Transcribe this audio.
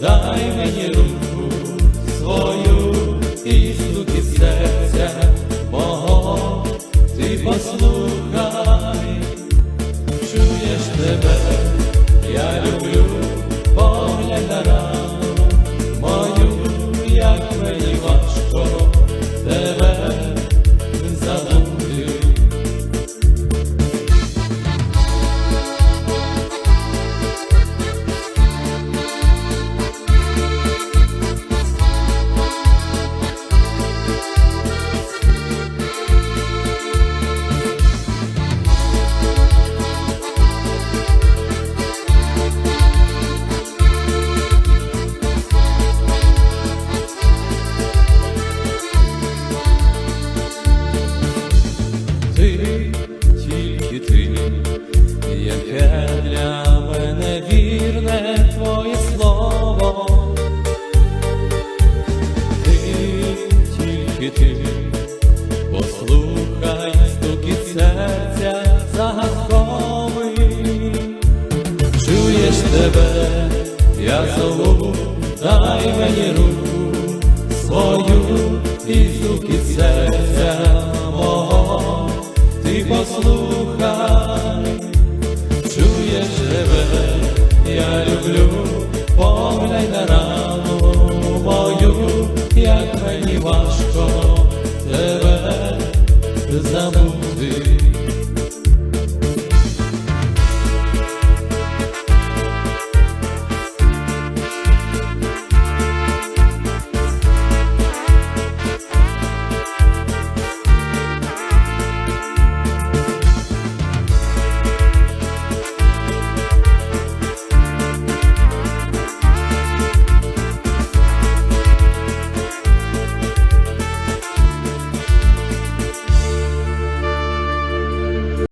дай мені руку свою і стуки серця мого, ти послухай, чуєш тебе, я люблю. Яке для мене вірне твоє слово. Ти, тільки ти, послухай стукіт серця загадковий. Чуєш тебе, я зову, дай мені руку свою поглянь рану мою, як мені важко тебе забути.